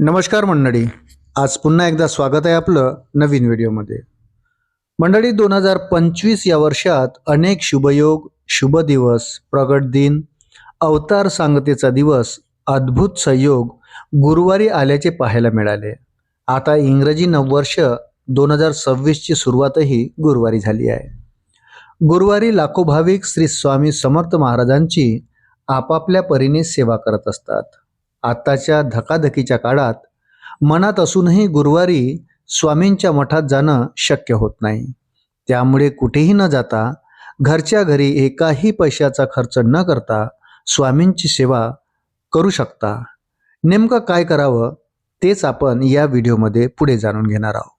नमस्कार मंडळी. आज पुन्हा एकदा स्वागत आहे आपलं नवीन व्हिडिओमध्ये. मंडळी दोन हजार पंचवीस या वर्षात अनेक शुभयोग शुभ दिवस प्रगट दिन अवतार सांगतेचा दिवस अद्भुत संयोग गुरुवारी आल्याचे पाहायला मिळाले. आता इंग्रजी नववर्ष दोन हजार सव्वीसची सुरुवातही गुरुवारी झाली आहे. गुरुवारी लाखो भाविक श्री स्वामी समर्थ महाराजांची आपापल्या परीने सेवा करत असतात. आत्ताच्या धकाधकीच्या काळात मनात असूनही गुरुवारी स्वामींच्या मठात जाणं शक्य होत नाही. त्यामुळे कुठेही न जाता घरच्या घरी एकाही पैशाचा खर्च न करता स्वामींची सेवा करू शकता. नेमकं काय करावं तेच आपण या व्हिडिओमध्ये पुढे जाणून घेणार आहोत.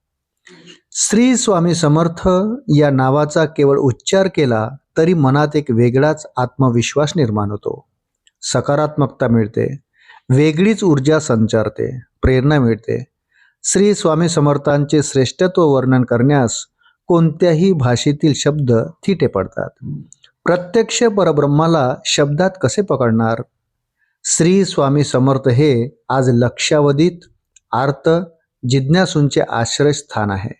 श्री स्वामी समर्थ या नावाचा केवळ उच्चार केला तरी मनात एक वेगळाच आत्मविश्वास निर्माण होतो. सकारात्मकता मिळते. वेगळीच ऊर्जा संचारते प्रेरणा मिळते. श्री स्वामी समर्थांचे श्रेष्ठत्व वर्णन करण्यास कोणत्याही भाषेतील शब्द थिटे पडतात. प्रत्यक्ष परब्रह्माला शब्दात कसे पकडणार? श्री स्वामी समर्थ हे आज लक्षावधीत आर्त जिज्ञासूंचे आश्रयस्थान आहे.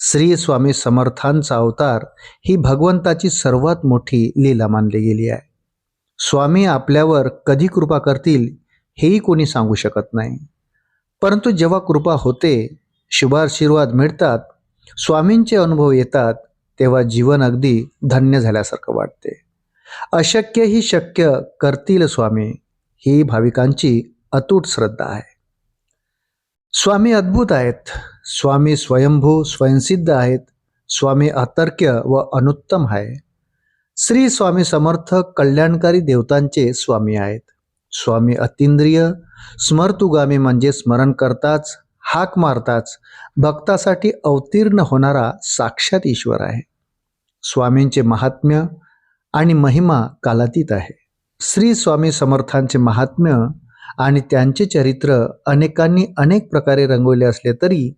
श्री स्वामी समर्थांचा अवतार ही भगवंताची सर्वात मोठी लीला मानली गेली आहे. स्वामी आपल्यावर कधी कृपा करतील हेही कोणी सांगू शकत नाही. परंतु जेव्हा कृपा होते शुभाशीर्वाद मिळतात स्वामींचे अनुभव येतात तेव्हा जीवन अगदी धन्य झाल्यासारखं वाटते. अशक्य ही शक्य करतील स्वामी ही भाविकांची अतूट श्रद्धा आहे. स्वामी अद्भुत आहेत. स्वामी स्वयंभू स्वयंसिद्ध आहेत. स्वामी अतर्क्य व अनुत्तम आहे. श्री स्वामी समर्थ कल्याणकारी देवतांचे स्वामी आहेत. स्वामी अतिंद्रिय स्मर्तुगामी म्हणजे स्मरण करताच हाक मारताच भक्तासाठी अवतीर्ण होणारा साक्षात ईश्वर आहे. स्वामींचे महात्म्य आणि महिमा कालातीत आहे. श्री स्वामी समर्थांचे महात्म्य आणि त्यांचे चरित्र अनेकांनी अनेक प्रकारे रंगवले असले तरी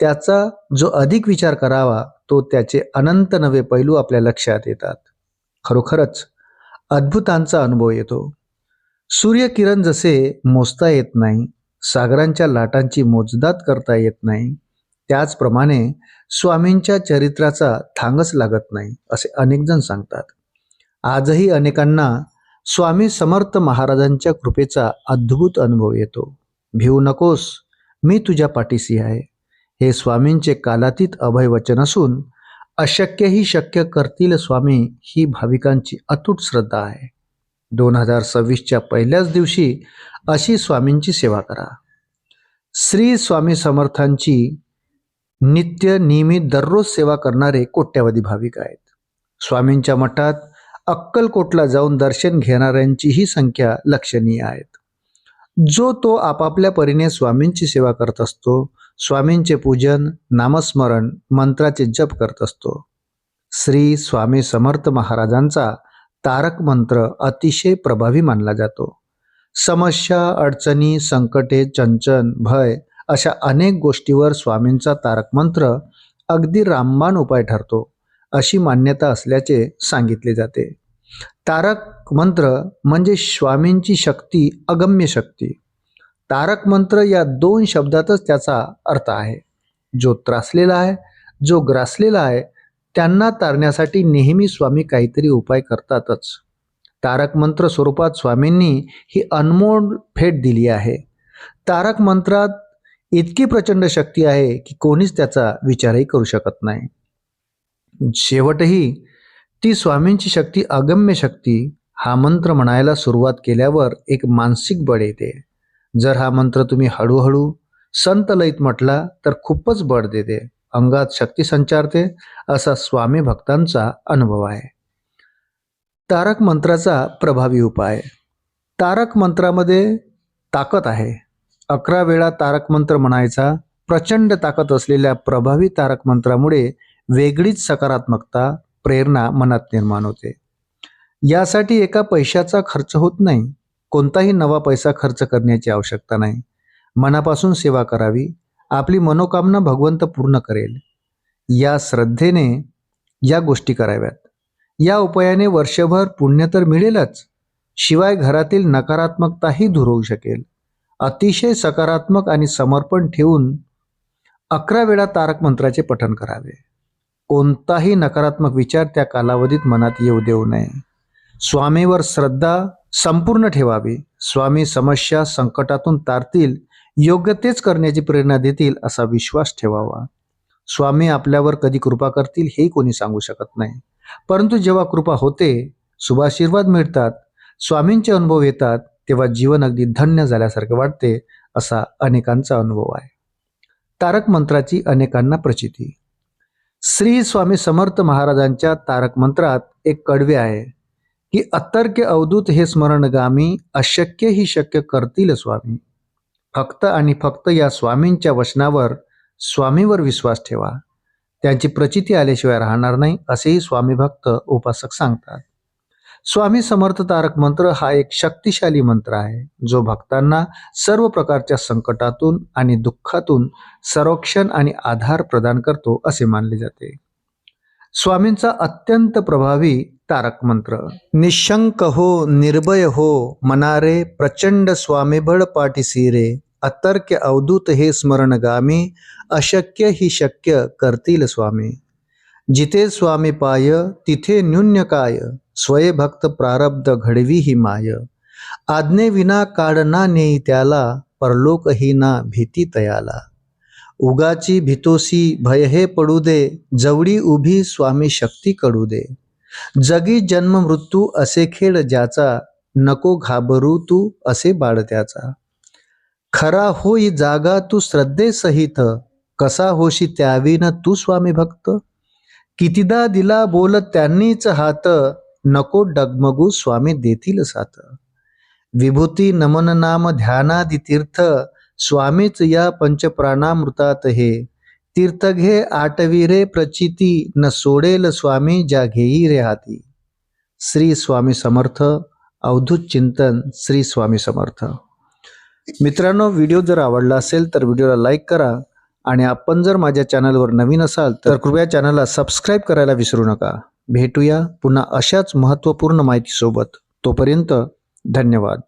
त्याचा जो अधिक विचार करावा तो त्याचे अनंत नवे पैलू आपल्या लक्षात येतात. खरोखरच अद्भुतांचा अनुभव येतो. सूर्यकिरण जसे मोजता येत नाही सागरांच्या लाटांची मोजदात करता येत नाही त्याचप्रमाणे स्वामींच्या चरित्राचा थांगच लागत नाही असे अनेकजण सांगतात. आजही अनेकांना स्वामी समर्थ महाराजांच्या कृपेचा अद्भुत अनुभव येतो. भिवू नकोस मी तुझ्या पाठीशी आहे. हे स्वामींचे कालातीत अभय वचन असून अशक्यही शक्य करतील स्वामी ही भाविकांची अतूट श्रद्धा आहे. दोन हजार सव्वीसच्या पहिल्याच दिवशी अशी स्वामींची सेवा करा. श्री स्वामी समर्थांची नित्य नियमित दररोज सेवा करणारे कोट्यावधी भाविक आहेत. स्वामींच्या मठात अक्कलकोटला जाऊन दर्शन घेणाऱ्यांचीही संख्या लक्षणीय आहेत. जो तो आपापल्या परीने स्वामींची सेवा करत असतो स्वामींचे पूजन नामस्मरण मंत्राचे जप करत असतो. श्री स्वामी समर्थ महाराजांचा तारक मंत्र अतिशय प्रभावी मानला जातो. समस्या अडचणी संकटे चंचन भय अशा अनेक गोष्टीवर स्वामींचा तारक मंत्र अगदी रामबाण उपाय ठरतो अशी मान्यता असल्याचे सांगितले जाते. तारक मंत्र म्हणजे स्वामींची शक्ती अगम्य शक्ती. तारक मंत्र या दोन शब्दातच त्याचा अर्थ आहे. जो त्रासलेला आहे जो ग्रासलेला आहे त्यांना तारण्यासाठी नेहमी स्वामी काहीतरी उपाय करतातच. तारक मंत्र स्वरूपात स्वामींनी ही अनमोल भेट दिली आहे. तारक मंत्रात इतकी प्रचंड शक्ती आहे की कोणीच त्याचा विचारही करू शकत नाही. शेवटही ती स्वामींची शक्ती अगम्य शक्ती हा मंत्र म्हणायला सुरुवात केल्यावर एक मानसिक बळ येते. जर हा मंत्र तुम्ही हळूहळू संत लयीत म्हटला तर खूपच बळ देते. अंगात शक्ती संचारते असा स्वामी भक्तांचा अनुभव आहे. तारक मंत्राचा प्रभावी उपाय. तारक मंत्रामध्ये ताकद आहे. अकरा वेळा तारक मंत्र म्हणायचा प्रचंड ताकद असलेल्या प्रभावी तारक मंत्रामुळे वेगळीच सकारात्मकता प्रेरणा मनात निर्माण होते. यासाठी एका पैशाचा खर्च होत नाही. कोणताही नवा पैसा खर्च करण्याची आवश्यकता नाही. मनापासून सेवा करावी. आपली मनोकामना भगवंत पूर्ण करेल. या श्रद्धेने या गोष्टी कराव्यात. या उपायाने वर्षभर पुण्य तर मिळेलच शिवाय घरातील नकारात्मकताही दूर होऊ शकेल. अतिशय सकारात्मक आणि समर्पण ठेवून अकरा वेळा तारक मंत्राचे पठण करावे. कोणताही नकारात्मक विचार त्या कालावधीत मनात येऊ देऊ नये. स्वामीवर श्रद्धा संपूर्ण ठेवावी. स्वामी समस्या संकटातून तारतील योग्य तेच करण्याची प्रेरणा देतील असा विश्वास ठेवावा. स्वामी आपल्यावर कधी कृपा करतील हे कोणी सांगू शकत नाही. परंतु जेव्हा कृपा होते शुभाशीर्वाद मिळतात स्वामींचे अनुभव येतात तेव्हा जीवन अगदी धन्य झाल्यासारखे वाटते असा अनेकांचा अनुभव आहे. तारक मंत्राची अनेकांना प्रचिती. श्री स्वामी समर्थ महाराजांच्या तारक मंत्रात एक कडवे आहे की अतर्क्य अवधूत हे स्मरणगामी अशक्य ही शक्य करतील स्वामी. फक्त आणि फक्त या स्वामींच्या वचनावर स्वामीवर विश्वास ठेवा. त्यांची प्रचिती आल्याशिवाय राहणार नाही असेही स्वामी भक्त उपासक सांगतात. स्वामी समर्थ तारक मंत्र हा एक शक्तिशाली मंत्र आहे जो भक्तांना सर्व प्रकारच्या संकटातून आणि दुःखातून संरक्षण आणि आधार प्रदान करतो असे मानले जाते. स्वामींचा अत्यंत प्रभावी तारक मंत्र। निशंक हो निर्भय हो मनारे प्रचंड स्वामीबळ पाठीसी रे अतर्क्य अवधूत हे स्मरणगामी अशक्य ही शक्य करतील स्वामी। जिथे स्वामी पाय तिथे न्यून्य काय स्वयभक्त प्रारब्ध घडवी ही माय। आज्ञे विना काढना नेई त्याला परलोकही ना भीती तयाला। उगाची भितोसी भय हे पडू दे जवळी उभी स्वामी शक्ती कडू दे। जगी जन्म मृत्यू असे खेळ ज्याचा नको घाबरू तू असे बाळ त्याचा. खरा होई जागा तू श्रद्धेसहित कसा होशी त्यावीन तू स्वामी भक्त? कितीदा दिला बोल त्यांनीच हात नको डगमगू स्वामी देतील साथ. विभूती नमन नाम ध्यानादि तीर्थ स्वामीच या पंचप्राणामृतात हे. तीर्थ घे आटवी रे प्रचिती न सोडेल स्वामी ज्या घेई रे हाती. श्री स्वामी समर्थ अवधूत चिंतन श्री स्वामी समर्थ. मित्रांनो व्हिडिओ जर आवडला असेल तर व्हिडिओला लाईक करा आणि आपण जर माझ्या चॅनलवर नवीन असाल तर कृपया चॅनलला सबस्क्राईब करायला विसरू नका. भेटूया पुन्हा अशाच महत्त्वपूर्ण माहितीसोबत. तोपर्यंत धन्यवाद.